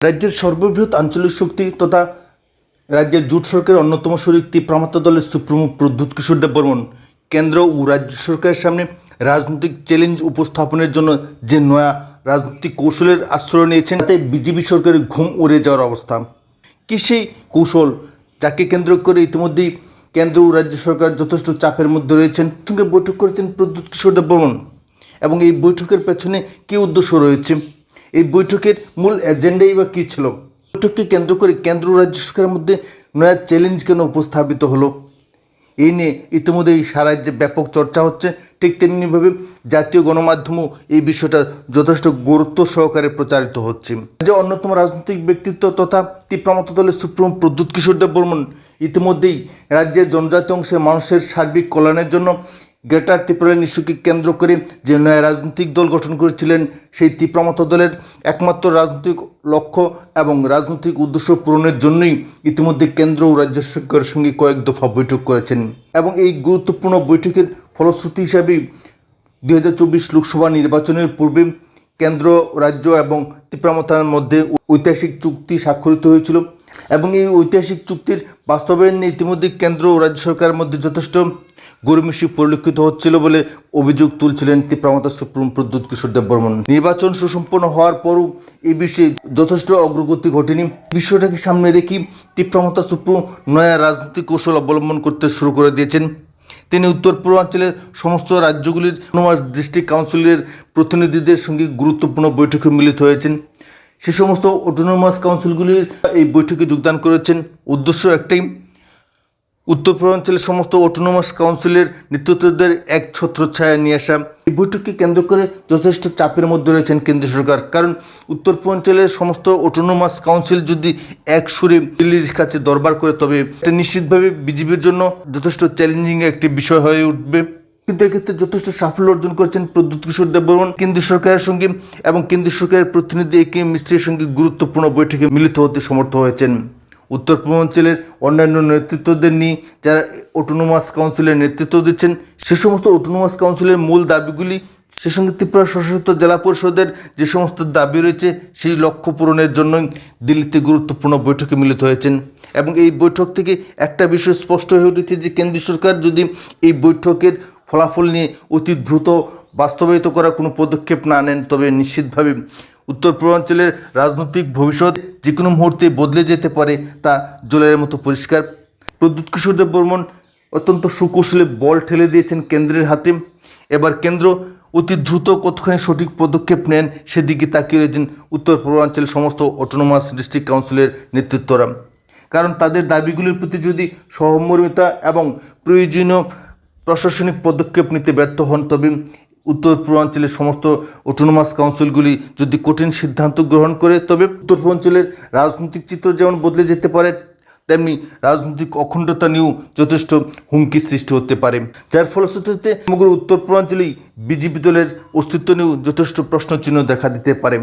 রাজ্যের সর্ববৃহৎ আঞ্চলিক শক্তি তথা রাজ্যের জোট সরকারের অন্যতম শরিক তীব্রামাত্র দলের সুপ্রিমো প্রদ্যুৎ কিশোর দেব বর্মন কেন্দ্র ও রাজ্য সরকারের সামনে রাজনৈতিক চ্যালেঞ্জ উপস্থাপনের জন্য যে নয়া রাজনৈতিক কৌশলের আশ্রয় নিয়েছেন, তাতে বিজেপি সরকারের ঘুম উড়ে যাওয়ার অবস্থা। কি সেই কৌশল যাকে কেন্দ্র করে ইতিমধ্যেই কেন্দ্র ও রাজ্য সরকার যথেষ্ট চাপের মধ্যে রয়েছেন, সঙ্গে বৈঠক করেছেন প্রদ্যুৎ কিশোর দেব বর্মন এবং এই বৈঠকের পেছনে কী উদ্দেশ্য রয়েছে? এই বৈঠকের মূল এজেন্ডাই বা কী ছিল? বৈঠককে কেন্দ্র করে কেন্দ্র রাজ্য সরকারের মধ্যে নয়া চ্যালেঞ্জ কেন উপস্থাপিত হলো? এই নিয়ে ইতিমধ্যেই সারা রাজ্যে ব্যাপক চর্চা হচ্ছে। ঠিক তেমনিভাবে জাতীয় গণমাধ্যমও এই বিষয়টা যথেষ্ট গুরুত্ব সহকারে প্রচারিত হচ্ছে। যে অন্যতম রাজনৈতিক ব্যক্তিত্ব তথা তীব্রমত দলের সুপ্রিম প্রদ্যুৎ কিশোর দেব বর্মন ইতিমধ্যেই রাজ্যের জনজাতি অংশের মানুষের সার্বিক কল্যাণের জন্য গ্রেটার ত্রিপুরার ইস্যুকে কেন্দ্র করে যে নয় রাজনৈতিক দল গঠন করেছিলেন, সেই তীব্রমত দলের একমাত্র রাজনৈতিক লক্ষ্য এবং রাজনৈতিক উদ্দেশ্য পূরণের জন্যই ইতিমধ্যে কেন্দ্র ও রাজ্য সরকারের সঙ্গে কয়েক দফা বৈঠক করেছেন। এবং এই গুরুত্বপূর্ণ বৈঠকের ফলশ্রুতি হিসাবে দু হাজার চব্বিশ লোকসভা নির্বাচনের পূর্বে কেন্দ্র, রাজ্য এবং ত্রিপুরামতার মধ্যে ঐতিহাসিক চুক্তি স্বাক্ষরিত হয়েছিল এবং এই ঐতিহাসিক চুক্তির বাস্তবায়ন নিয়ে ইতিমধ্যে কেন্দ্র ও রাজ্য সরকারের মধ্যে যথেষ্ট গরিমিশি পরিলক্ষিত হচ্ছিল বলে অভিযোগ তুলছিলেন ত্রিপুরামতা সুপ্রিম প্রদ্যুৎ কিশোর দেব বর্মন নির্বাচন সুসম্পন্ন হওয়ার পরও এই বিষয়ে যথেষ্ট অগ্রগতি ঘটেনি। বিষয়টাকে সামনে রেখে ত্রিপুরামতা সুপ্রিম নয়া রাজনৈতিক কৌশল অবলম্বন করতে শুরু করে দিয়েছেন। তিনি উত্তর পূর্বাঞ্চলের সমস্ত রাজ্যগুলির নোমাস ডিস্ট্রিক্ট কাউন্সিলের প্রতিনিধিদের সঙ্গে গুরুত্বপূর্ণ বৈঠকে মিলিত হয়েছেন। সে সমস্ত অটোনোমাস কাউন্সিলগুলির এই বৈঠকে যোগদান করেছেন। উদ্দেশ্য একটাই উত্তর পূর্বাঞ্চলের সমস্ত অটোনোমাস কাউন্সিলের নেতৃত্বদের এক ছত্রছায়া নিয়ে আসা। এই বৈঠককে কেন্দ্র করে যথেষ্ট চাপের মধ্যে রয়েছেন কেন্দ্র সরকার। কারণ উত্তর পূর্বাঞ্চলের সমস্ত অটোনোমাস কাউন্সিল যদি এক সুরে দিল্লির কাছে দরবার করে, তবে এটা নিশ্চিতভাবে বিজেপির জন্য যথেষ্ট চ্যালেঞ্জিং একটি বিষয় হয়ে উঠবে। কিন্তু এক্ষেত্রে যথেষ্ট সাফল্য অর্জন করেছেন প্রদ্যুৎ কিশোর দেববর্মন। কেন্দ্রীয় সরকারের সঙ্গে এবং কেন্দ্রীয় সরকারের প্রতিনিধি এ কে মিস্ত্রির সঙ্গে গুরুত্বপূর্ণ বৈঠকে মিলিত হতে সমর্থ হয়েছেন। উত্তর পূর্বাঞ্চলের অন্যান্য নেতৃত্বদের নিয়ে যারা অটোনোমাস কাউন্সিলের নেতৃত্ব দিচ্ছেন, সে সমস্ত অটোনোমাস কাউন্সিলের মূল দাবিগুলি সে সঙ্গে ত্রিপুরা স্বশাসিত জেলা পরিষদের যে সমস্ত দাবি রয়েছে, সেই লক্ষ্য পূরণের জন্যই দিল্লিতে গুরুত্বপূর্ণ বৈঠকে মিলিত হয়েছেন। এবং এই বৈঠক থেকে একটা বিষয় স্পষ্ট হয়ে উঠেছে যে, কেন্দ্রীয় সরকার যদি এই বৈঠকের ফলাফল নিয়ে অতি দ্রুত বাস্তবায়িত করার কোনো পদক্ষেপ না নেন, তবে নিশ্চিতভাবে উত্তর পূর্বাঞ্চলের রাজনৈতিক ভবিষ্যৎ যে কোনো মুহূর্তে বদলে যেতে পারে তা জলের মতো পরিষ্কার। প্রদ্যুৎ কিশোর দেব বর্মন অত্যন্ত সুকৌশলে বল ঠেলে দিয়েছেন কেন্দ্রের হাতে। এবার কেন্দ্র অতি দ্রুত কতখানি সঠিক পদক্ষেপ নেন সেদিকে তাকিয়ে রয়েছেন উত্তর পূর্বাঞ্চলের সমস্ত অটোনোমাস ডিস্ট্রিক্ট কাউন্সিলের নেতৃত্বরা। কারণ তাদের দাবিগুলির প্রতি যদি সহমর্মিতা এবং প্রয়োজনীয় প্রশাসনিক পদক্ষেপ নিতে ব্যর্থ হন তবে উত্তর পূর্বাঞ্চলের সমস্ত অটোনোমাস কাউন্সিলগুলি যদি কঠিন সিদ্ধান্ত গ্রহণ করে, তবে উত্তর পূর্বাঞ্চলের রাজনৈতিক চিত্র যেমন বদলে যেতে পারে, তেমনি রাজনৈতিক অখণ্ডতা নিয়েও যথেষ্ট হুমকি সৃষ্টি হতে পারে। যার ফলশ্রুতিতে সমগ্র উত্তর পূর্বাঞ্চলেই বিজেপি দলের অস্তিত্ব নিয়েও যথেষ্ট প্রশ্নচিহ্ন দেখা দিতে পারে।